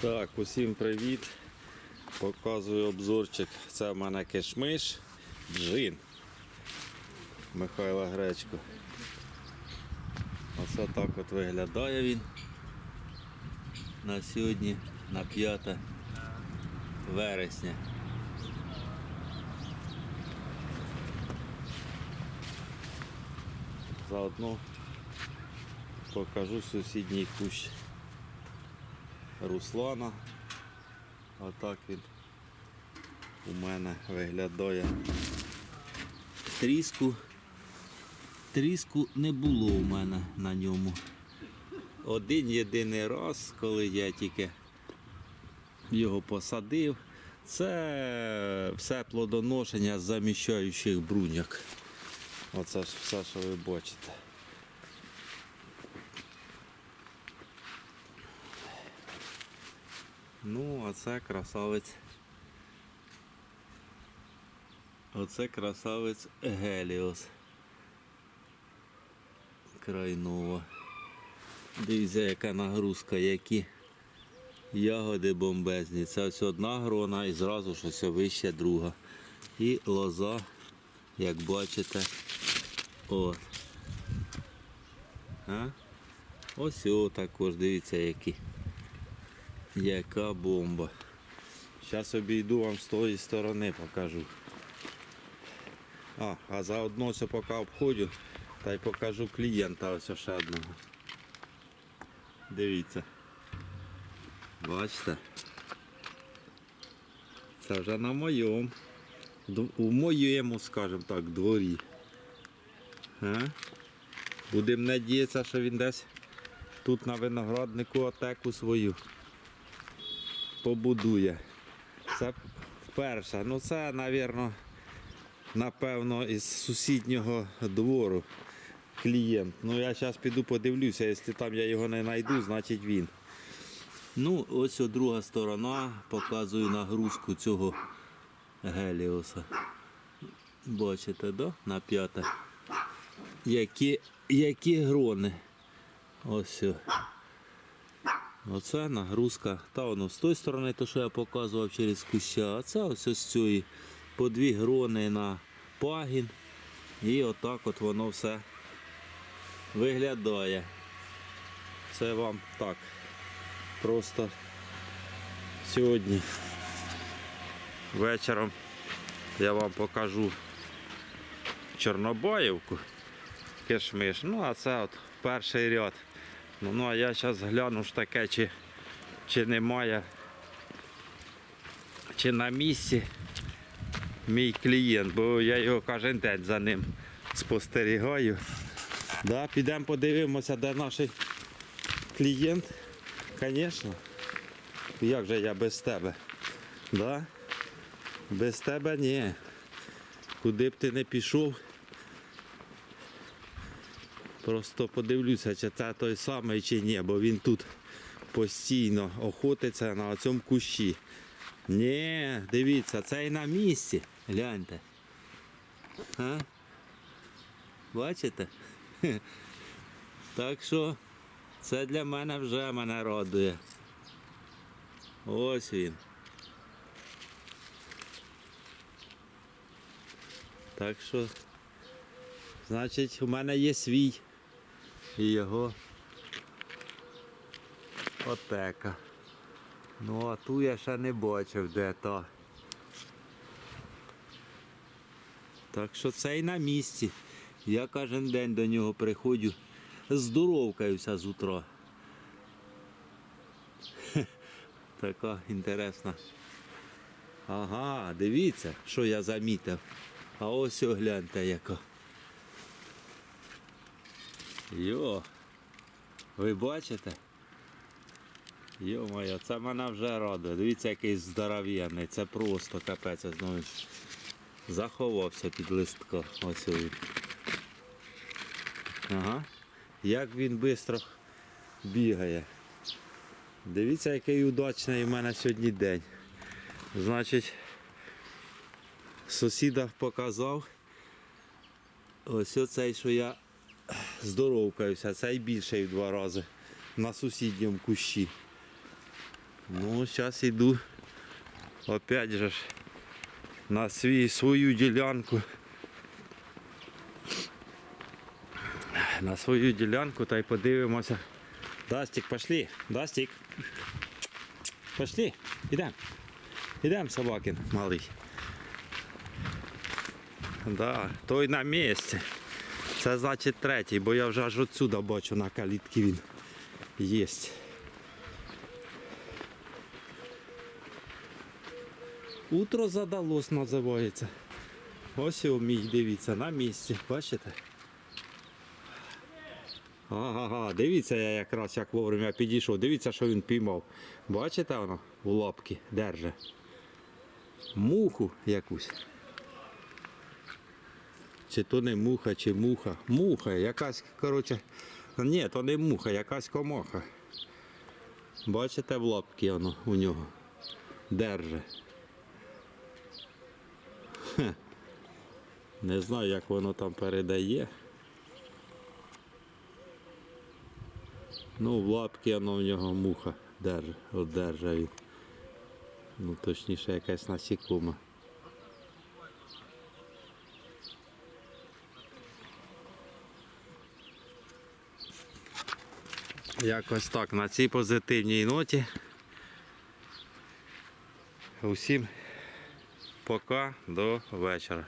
Так, усім привіт. Показую обзорчик. Це в мене кишмиш, джин. Михайла Гречко. Оце так от виглядає він. На сьогодні, на 5 вересня. Заодно покажу сусідній кущ Руслана. Отак він у мене виглядає. Тріску. Тріску не було у мене на ньому. Один єдиний раз, коли я тільки його посадив, це все плодоношення заміщаючих бруньок. Оце ж все, що ви бачите. Ну, а це красавець. Оце красавець Геліос. Крайнова. Дивіться, яка нагрузка, які ягоди бомбезні. Це ось одна грона і зразу ж ось вище друга. І лоза, як бачите, от. А? Ось о, також, дивіться, які. Яка бомба. Зараз обійду вам з тої сторони покажу. А, а заодно все поки обходю, та й покажу клієнта ось ще одного. Дивіться. Бачите? Це вже на моєму. У моєму, скажімо так, дворі. А? Будемо надіятися, що він десь тут на винограднику атеку свою побудує. Це вперше. Ну це, напевно, напевно, із сусіднього двору клієнт. Ну я зараз піду подивлюся, якщо там я його не знайду, значить він. Ну, ось друга сторона показую нагрузку цього геліоса. Бачите, да? На п'яте. Які, які грони. Ось. Оце нагрузка. Та воно з тої сторони, то що я показував через куща, а це ось з цієї по дві грони на пагін. І отак от воно все виглядає. Це вам так. Просто сьогодні вечором я вам покажу Чорнобаївку, кишмиш. Ну, а це от перший ряд. Ну, ну а я зараз гляну ж таке, чи, чи немає, чи на місці мій клієнт, бо я його кожен день за ним спостерігаю. Да, підемо подивимося, де наш клієнт. Звісно. Як же я без тебе? Да? Без тебе ні. Куди б ти не пішов. Просто подивлюся, чи це той самий чи ні, бо він тут постійно охотиться на цьому кущі. Ні, дивіться, це і на місці. Гляньте. А? Бачите? Так що це для мене вже мене радує. Ось він. Так що, значить, у мене є свій і його отека. Ну а ту я ще не бачив де то. Так що це і на місці. Я кожен день до нього приходжу, здоровкаюся з утра. Хе, Така інтересна. Ага, дивіться, що я замітив. А ось огляньте яка. Йо, ви бачите? Йо-моє, це мене вже радує. Дивіться, який здоров'яний. Це просто капець. Знову заховався під листка. Ось він. Ага. Як він швидко бігає. Дивіться, який удачний у мене сьогодні день. Значить, сусіда показав. Ось оцей, що я здоровкаюся, цей більший в два рази на сусідньому кущі. Ну, зараз йду. Опять же на свій, свою ділянку. На свою ділянку та й подивимося. Дастик, пошли. Дастик. Пошли. Ідем. Ідем, собакин, малий. Да, той на місці. Це значить третій, бо я вже аж отсюда бачу на калітці він єсть. Утро задалось називається. Ось і мій, дивіться, на місці. Бачите? Ага, дивіться, я якраз як вовремя підійшов. Дивіться, що він піймав. Бачите воно у лапки держи. Муху якусь. Чи то не муха, чи муха. Муха, якась, коротше. Ні, то не муха, якась комаха. Бачите в лапки воно у нього. Держи. Хе. Не знаю, як воно там передає. Ну, в лапки воно в нього муха держить, одержа він. Ну, точніше, якась насікома. Якось так, на цій позитивній ноті. Усім пока до вечора.